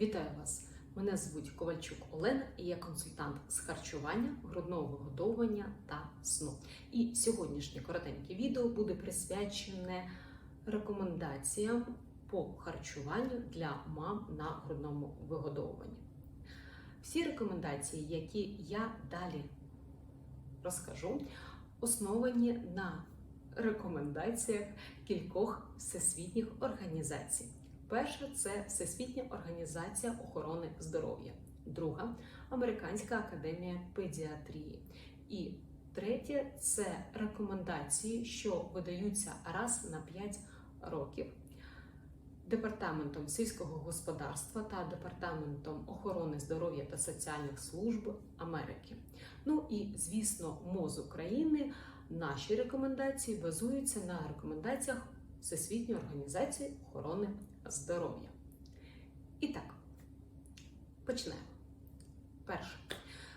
Вітаю вас! Мене звуть Ковальчук Олена і я консультант з харчування, грудного вигодовування та сну. І сьогоднішнє коротеньке відео буде присвячене рекомендаціям по харчуванню для мам на грудному вигодовуванні. Всі рекомендації, які я далі розкажу, основані на рекомендаціях кількох всесвітніх організацій. Перша це Всесвітня організація охорони здоров'я, друга Американська академія педіатрії. І третє це рекомендації, що видаються раз на 5 років Департаментом сільського господарства та Департаментом охорони здоров'я та соціальних служб Америки. Ну і звісно, МОЗ України. Наші рекомендації базуються на рекомендаціях Всесвітньої організації охорони здоров'я. І так, почнемо. Перше.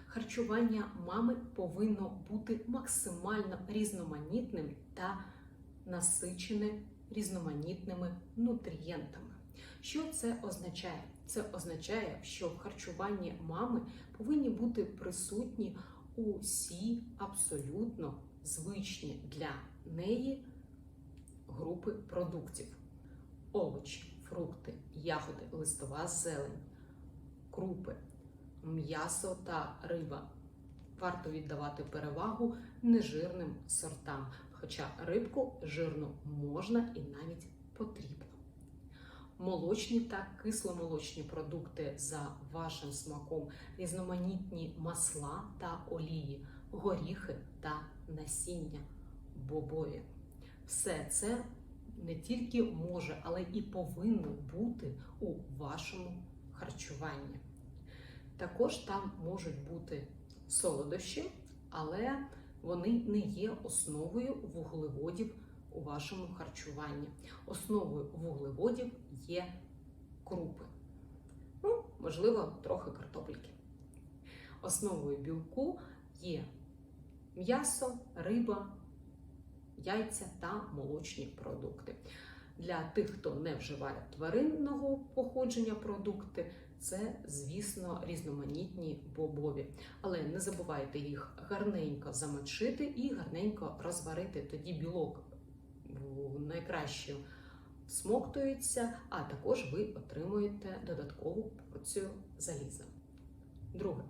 Харчування мами повинно бути максимально різноманітним та насичене різноманітними нутрієнтами. Що це означає? Це означає, що в харчуванні мами повинні бути присутні усі абсолютно звичні для неї групи продуктів: овочі, фрукти, ягоди, листова зелень, крупи, м'ясо та риба. Варто віддавати перевагу нежирним сортам, хоча рибку жирну можна і навіть потрібно. Молочні та кисломолочні продукти за вашим смаком, різноманітні масла та олії, горіхи та насіння, бобові. Все це не тільки може, але і повинно бути у вашому харчуванні. Також там можуть бути солодощі, але вони не є основою вуглеводів у вашому харчуванні. Основою вуглеводів є крупи. Ну, можливо, трохи картопельки. Основою білку є м'ясо, риба, яйця та молочні продукти. Для тих, хто не вживає тваринного походження продукти, це, звісно, різноманітні бобові. Але не забувайте їх гарненько замочити і гарненько розварити. Тоді білок найкраще смоктується, а також ви отримуєте додаткову порцію заліза. Друге,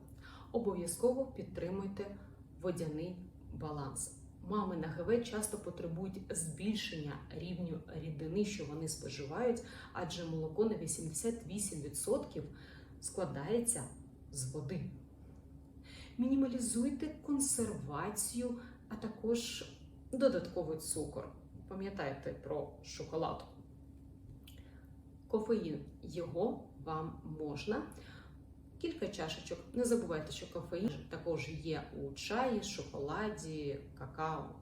обов'язково підтримуйте водяний баланс. Мами на ГВ часто потребують збільшення рівню рідини, що вони споживають, адже молоко на 88% складається з води. Мінімалізуйте консервацію, а також додатковий цукор. Пам'ятайте про шоколадку. Кофеїн його вам можна. Кілька чашечок. Не забувайте, що кофеїн також є у чаї, шоколаді, какао.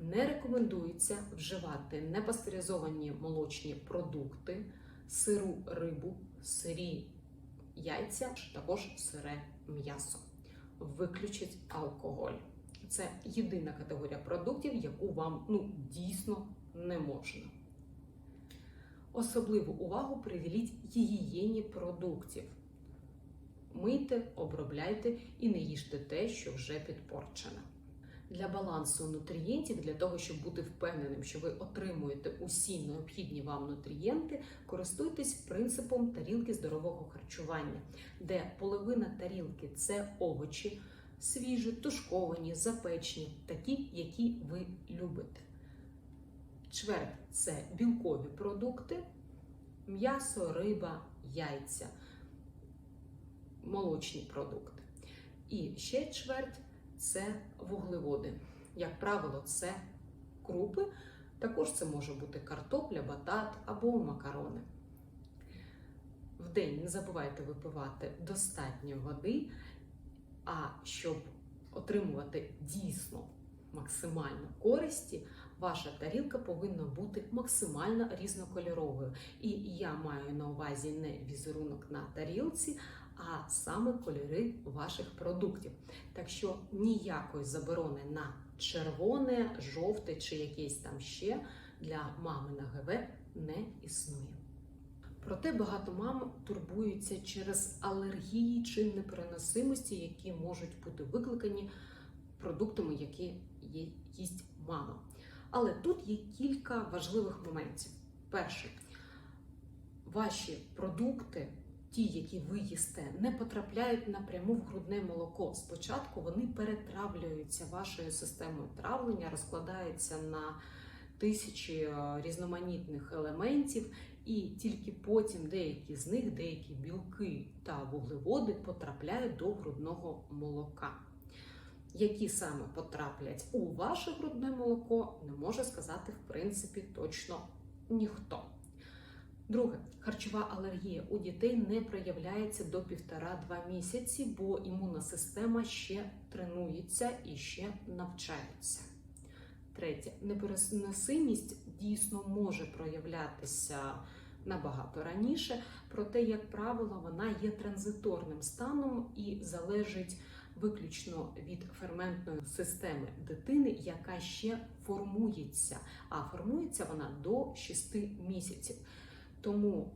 Не рекомендується вживати непастеризовані молочні продукти, сиру рибу, сирі яйця, також сире м'ясо. Виключить алкоголь. Це єдина категорія продуктів, яку вам ну, дійсно не можна. Особливу увагу приділіть гігієні продуктів. Мийте, обробляйте і не їжте те, що вже підпорчене. Для балансу нутрієнтів, для того, щоб бути впевненим, що ви отримуєте усі необхідні вам нутрієнти, користуйтесь принципом тарілки здорового харчування, де половина тарілки це овочі, свіжі, тушковані, запечені, такі, які ви любите. Чверть це білкові продукти, м'ясо, риба, яйця молочні продукти. І ще чверть це вуглеводи. Як правило, це крупи. Також це може бути картопля, батат або макарони. В день не забувайте випивати достатньо води, а щоб отримувати дійсно максимально користі, ваша тарілка повинна бути максимально різнокольоровою. І я маю на увазі не візерунок на тарілці, а саме кольори ваших продуктів. Так що ніякої заборони на червоне, жовте чи якесь там ще для мами на ГВ не існує. Проте багато мам турбуються через алергії чи непереносимості, які можуть бути викликані продуктами, які їсть мама. Але тут є кілька важливих моментів. Перше, ваші продукти, ті, які ви їсте, не потрапляють напряму в грудне молоко. Спочатку вони перетравлюються вашою системою травлення, розкладаються на тисячі е, різноманітних елементів, і тільки потім деякі з них, деякі білки та вуглеводи потрапляють до грудного молока. Які саме потраплять у ваше грудне молоко, не може сказати в принципі точно ніхто. Друге, харчова алергія у дітей не проявляється до 1,5-2 місяці, бо імунна система ще тренується і ще навчається. Третє, непереносимість дійсно може проявлятися набагато раніше, проте, як правило, вона є транзиторним станом і залежить виключно від ферментної системи дитини, яка ще формується. А формується вона до 6 місяців. Тому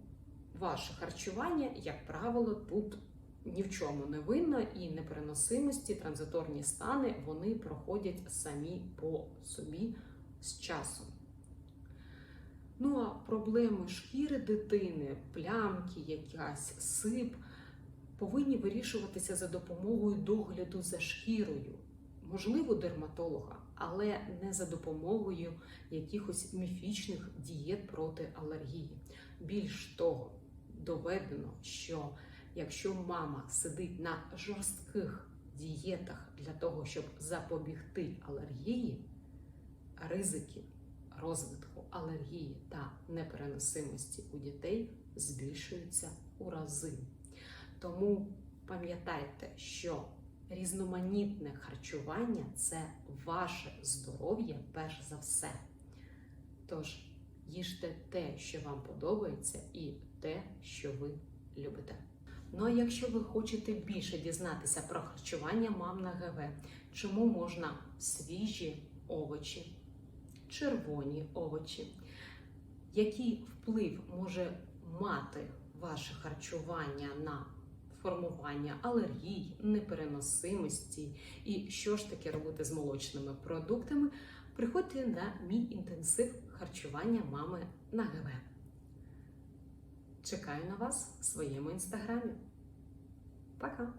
ваше харчування, як правило, тут ні в чому не винно, і непереносимості, транзиторні стани вони проходять самі по собі з часом. Ну а проблеми шкіри дитини, плямки, якась сип повинні вирішуватися за допомогою догляду за шкірою, можливо, дерматолога, але не за допомогою якихось міфічних дієт проти алергії. Більш того, доведено, що якщо мама сидить на жорстких дієтах для того, щоб запобігти алергії, ризики розвитку алергії та непереносимості у дітей збільшуються у рази. Тому пам'ятайте, що різноманітне харчування це ваше здоров'я перш за все. Тож їжте те, що вам подобається, і те, що ви любите. Ну а якщо ви хочете більше дізнатися про харчування мам на ГВ, чому можна свіжі овочі, червоні овочі, який вплив може мати ваше харчування на формування алергій, непереносимості і що ж таке робити з молочними продуктами, приходьте на мій інтенсив харчування мами на ГВ. Чекаю на вас в своєму інстаграмі. Пока!